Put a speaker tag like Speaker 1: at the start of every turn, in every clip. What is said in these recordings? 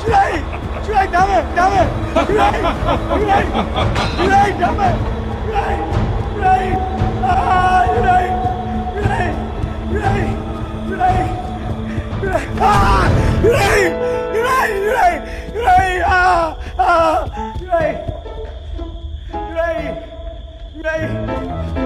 Speaker 1: ယူလိုက်ယူလိုက်ဒါမဲ့ဒါမဲ့ယူလိုက်ယူလိုက်ယူလိုက်ဒါမဲ့ယူလိုက်ယူလို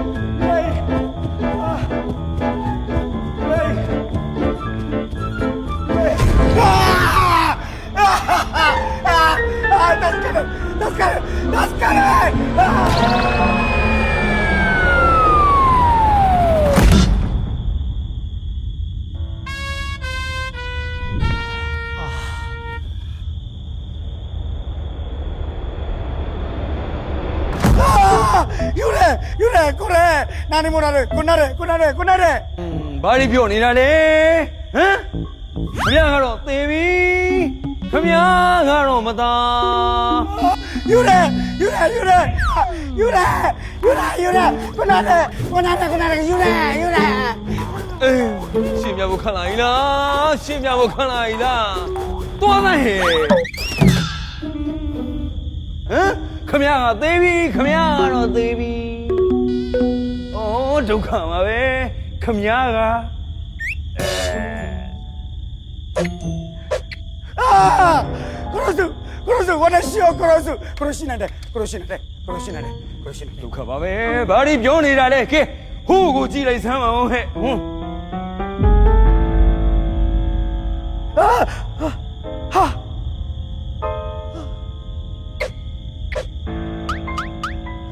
Speaker 1: ယူရဲယူရဲကိုရဲနာနေမနာရဲကိုနာရဲကိုနာရဲကိုနာရဲ
Speaker 2: ဘာလို့ပြောနေတာလဲဟမ်ခမရကတော့သေပြီခမရကတော့မသား
Speaker 1: ယူရဲယူရဲယူရဲယူရဲယူရဲယူရဲကိုနာရဲကိုနာရဲကိုနာရဲယူရဲယူရဲ
Speaker 2: အေးရှင်းပြဖို့ခန့်လာ ਈ လားရှင်းပြဖို့ခန့်လာ ਈ လားသွားလိုက်ဟဲ့ဟမ်ခမရကသေပြီခမရကတော့သေပြီဩဒုက္ခပါပဲခမရက
Speaker 1: အာကိုရစုကိုရစု ဝါဒရှိယောကိုရစုကိုရရှိနေတယ်ကိုရရှိနေတယ်ကိုရရှိနေတယ်ကိုရရှိနေတယ်
Speaker 2: ဒုက္ခပါပဲဘာလို့ပြောနေတာလဲကဲဟိုးကိုကြည့်လိုက်စမ်းပါဦးဟဲ့ဟွန်း
Speaker 1: ဟာဟာ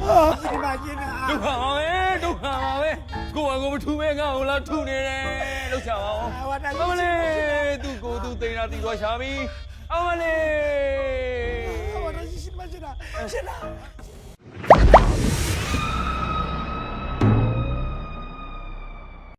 Speaker 1: အာဒီမှာကျင်းနာ
Speaker 2: ဒုက္ခပါပဲဒုက္ခပါပဲကိုကကိုမထူမဲငါ့ကိုလာထူနေတယ်လောက်ချပါအောင်
Speaker 1: ဝါဒ
Speaker 2: အမလေးသူ့ကိုသူတိန်တာတီသွားရှာပြီအမလေး
Speaker 1: 真的